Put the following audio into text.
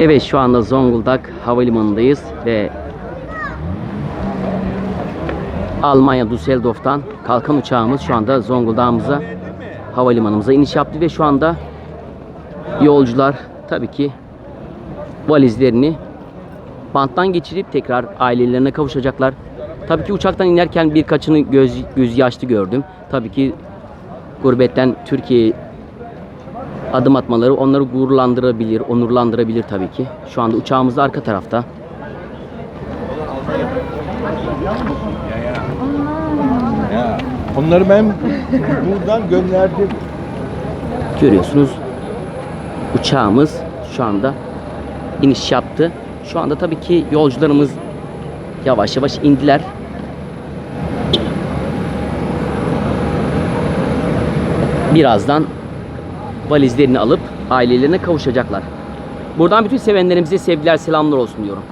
Evet şu anda Zonguldak Havalimanı'ndayız ve Almanya Düsseldorf'tan kalkan uçağımız şu anda Zonguldak'ımıza havalimanımıza iniş yaptı ve şu anda yolcular tabii ki valizlerini banttan geçirip tekrar ailelerine kavuşacaklar. Tabii ki uçaktan inerken birkaçını göz, göz yaşlı gördüm. Tabii ki gurbetten Türkiye'ye adım atmaları onları gururlandırabilir, onurlandırabilir tabii ki. Şu anda uçağımız da arka tarafta. Onları ben buradan gönderdim. Görüyorsunuz uçağımız şu anda iniş yaptı. Şu anda tabii ki yolcularımız yavaş yavaş indiler. Birazdan valizlerini alıp ailelerine kavuşacaklar. Buradan bütün sevenlerimize sevgiler selamlar olsun diyorum.